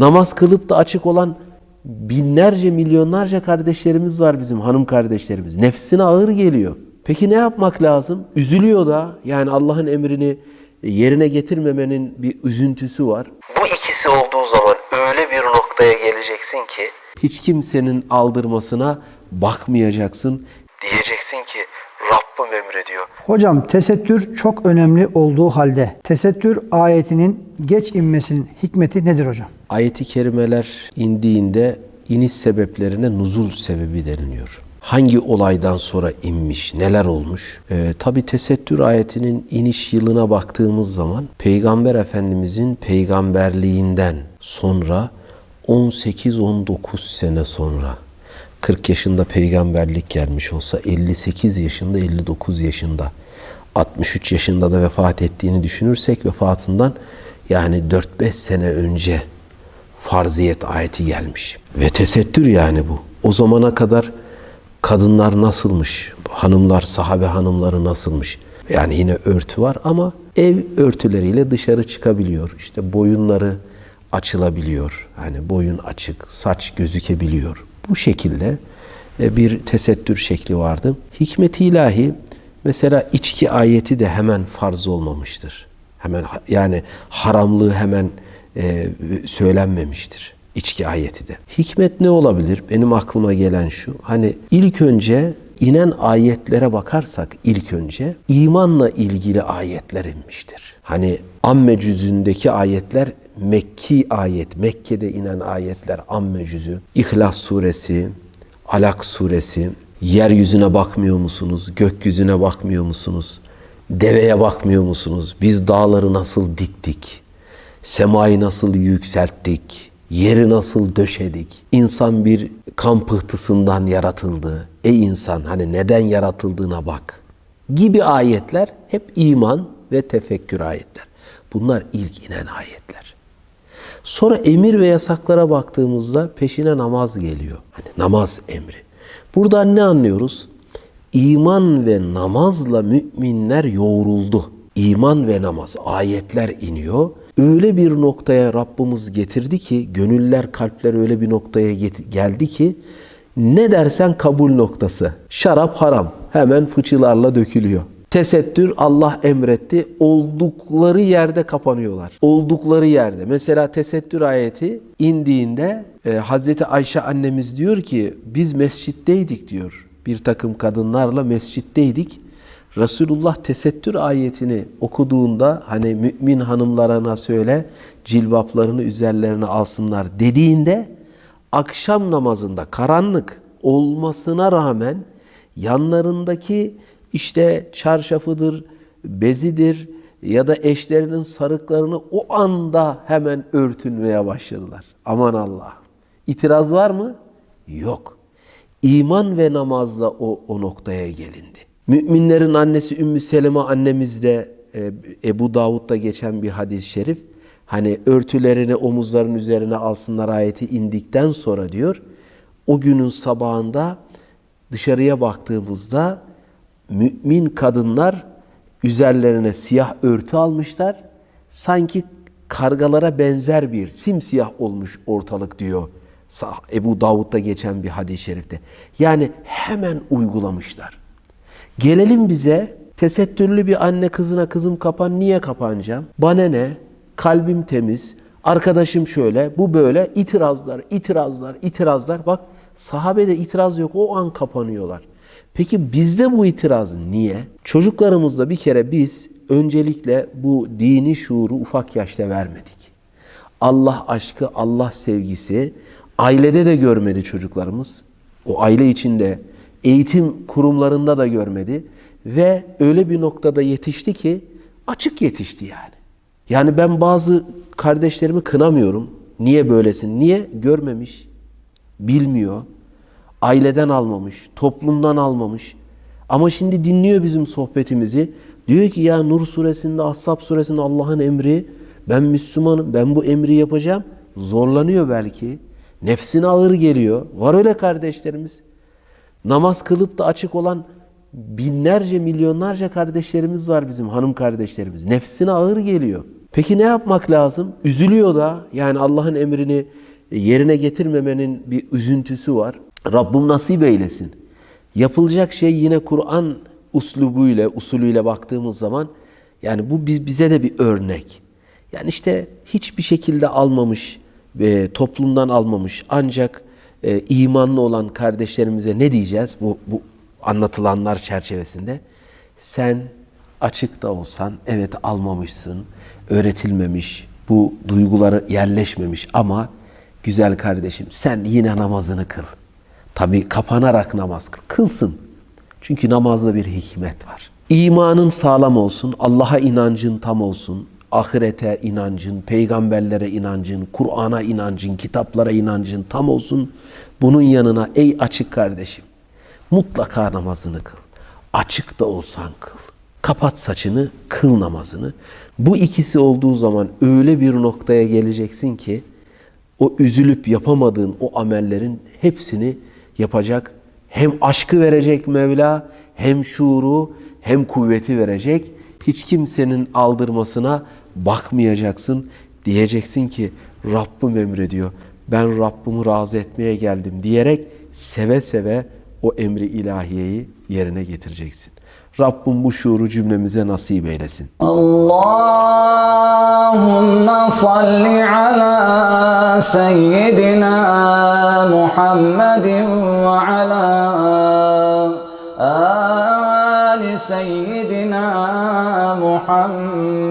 Namaz kılıp da açık olan binlerce, milyonlarca kardeşlerimiz var bizim hanım kardeşlerimiz. Nefsine ağır geliyor. Peki ne yapmak lazım? Üzülüyor da yani Allah'ın emrini yerine getirmemenin bir üzüntüsü var. Bu ikisi olduğu zaman öyle bir noktaya geleceksin ki hiç kimsenin aldırmasına bakmayacaksın. Diyeceksin ki Rabbim emrediyor. Hocam tesettür çok önemli olduğu halde tesettür ayetinin geç inmesinin hikmeti nedir hocam? Ayeti kerimeler indiğinde iniş sebeplerine nuzul sebebi deniliyor. Hangi olaydan sonra inmiş, neler olmuş? Ee, Tabi tesettür ayetinin iniş yılına baktığımız zaman Peygamber Efendimizin peygamberliğinden sonra 18-19 sene sonra 40 yaşında peygamberlik gelmiş olsa 58 yaşında 59 yaşında 63 yaşında da vefat ettiğini düşünürsek vefatından yani 4-5 sene önce farziyet ayeti gelmiş. Ve tesettür yani bu. O zamana kadar kadınlar nasılmış? Hanımlar, sahabe hanımları nasılmış? Yani yine örtü var ama ev örtüleriyle dışarı çıkabiliyor. İşte boyunları açılabiliyor. Hani boyun açık, saç gözükebiliyor. Bu şekilde e, bir tesettür şekli vardı. Hikmeti ilahi mesela içki ayeti de hemen farz olmamıştır. Hemen yani haramlığı hemen e, söylenmemiştir içki ayeti de. Hikmet ne olabilir? Benim aklıma gelen şu. Hani ilk önce inen ayetlere bakarsak ilk önce imanla ilgili ayetler inmiştir. Hani amme cüzündeki ayetler Mekki ayet, Mekke'de inen ayetler amme cüzü, İhlas suresi, Alak suresi, yeryüzüne bakmıyor musunuz, gökyüzüne bakmıyor musunuz, deveye bakmıyor musunuz, biz dağları nasıl diktik, semayı nasıl yükselttik, yeri nasıl döşedik, insan bir kan pıhtısından yaratıldı, ey insan hani neden yaratıldığına bak gibi ayetler hep iman ve tefekkür ayetler. Bunlar ilk inen ayetler. Sonra emir ve yasaklara baktığımızda peşine namaz geliyor. Hani namaz emri. Buradan ne anlıyoruz? İman ve namazla müminler yoğruldu. İman ve namaz ayetler iniyor. Öyle bir noktaya Rabbimiz getirdi ki gönüller, kalpler öyle bir noktaya geldi ki ne dersen kabul noktası. Şarap haram. Hemen fıçılarla dökülüyor. Tesettür Allah emretti. Oldukları yerde kapanıyorlar. Oldukları yerde. Mesela tesettür ayeti indiğinde e, Hazreti Ayşe annemiz diyor ki biz mescitteydik diyor. Bir takım kadınlarla mescitteydik. Resulullah tesettür ayetini okuduğunda hani mümin hanımlarına söyle cilbaplarını üzerlerine alsınlar dediğinde akşam namazında karanlık olmasına rağmen yanlarındaki işte çarşafıdır, bezidir ya da eşlerinin sarıklarını o anda hemen örtünmeye başladılar. Aman Allah. İtiraz var mı? Yok. İman ve namazla o, o noktaya gelindi. Müminlerin annesi Ümmü Seleme annemiz de e, Ebu Davud'da geçen bir hadis-i şerif. Hani örtülerini omuzların üzerine alsınlar ayeti indikten sonra diyor. O günün sabahında dışarıya baktığımızda mümin kadınlar üzerlerine siyah örtü almışlar. Sanki kargalara benzer bir simsiyah olmuş ortalık diyor. Ebu Davud'da geçen bir hadis-i şerifte. Yani hemen uygulamışlar. Gelelim bize tesettürlü bir anne kızına kızım kapan niye kapanacağım? Bana ne? Kalbim temiz. Arkadaşım şöyle, bu böyle. itirazlar, itirazlar, itirazlar. Bak sahabede itiraz yok. O an kapanıyorlar. Peki bizde bu itiraz niye? Çocuklarımızda bir kere biz öncelikle bu dini şuuru ufak yaşta vermedik. Allah aşkı, Allah sevgisi ailede de görmedi çocuklarımız. O aile içinde, eğitim kurumlarında da görmedi. Ve öyle bir noktada yetişti ki açık yetişti yani. Yani ben bazı kardeşlerimi kınamıyorum. Niye böylesin? Niye? Görmemiş, bilmiyor, aileden almamış, toplumdan almamış. Ama şimdi dinliyor bizim sohbetimizi. Diyor ki ya Nur suresinde, Ashab suresinde Allah'ın emri, ben Müslümanım, ben bu emri yapacağım. Zorlanıyor belki. Nefsine ağır geliyor. Var öyle kardeşlerimiz. Namaz kılıp da açık olan binlerce, milyonlarca kardeşlerimiz var bizim hanım kardeşlerimiz. Nefsine ağır geliyor. Peki ne yapmak lazım? Üzülüyor da yani Allah'ın emrini yerine getirmemenin bir üzüntüsü var. Rabbim nasip eylesin. Yapılacak şey yine Kur'an uslubuyla, usulüyle baktığımız zaman yani bu biz- bize de bir örnek. Yani işte hiçbir şekilde almamış, e, toplumdan almamış ancak e, imanlı olan kardeşlerimize ne diyeceğiz bu, bu anlatılanlar çerçevesinde? Sen açık da olsan evet almamışsın, öğretilmemiş, bu duyguları yerleşmemiş ama güzel kardeşim sen yine namazını kıl. Tabi kapanarak namaz kıl. Kılsın. Çünkü namazda bir hikmet var. İmanın sağlam olsun, Allah'a inancın tam olsun, ahirete inancın, peygamberlere inancın, Kur'an'a inancın, kitaplara inancın tam olsun. Bunun yanına ey açık kardeşim, mutlaka namazını kıl. Açık da olsan kıl. Kapat saçını, kıl namazını. Bu ikisi olduğu zaman öyle bir noktaya geleceksin ki o üzülüp yapamadığın o amellerin hepsini yapacak. Hem aşkı verecek Mevla, hem şuuru, hem kuvveti verecek. Hiç kimsenin aldırmasına bakmayacaksın. Diyeceksin ki Rabbim emrediyor. Ben Rabbimi razı etmeye geldim diyerek seve seve o emri ilahiyeyi yerine getireceksin. Rabbim bu şuuru cümlemize nasip eylesin. Allahümme salli ala seyyidina Muhammedin ve ala ali seyyidina Muhammed.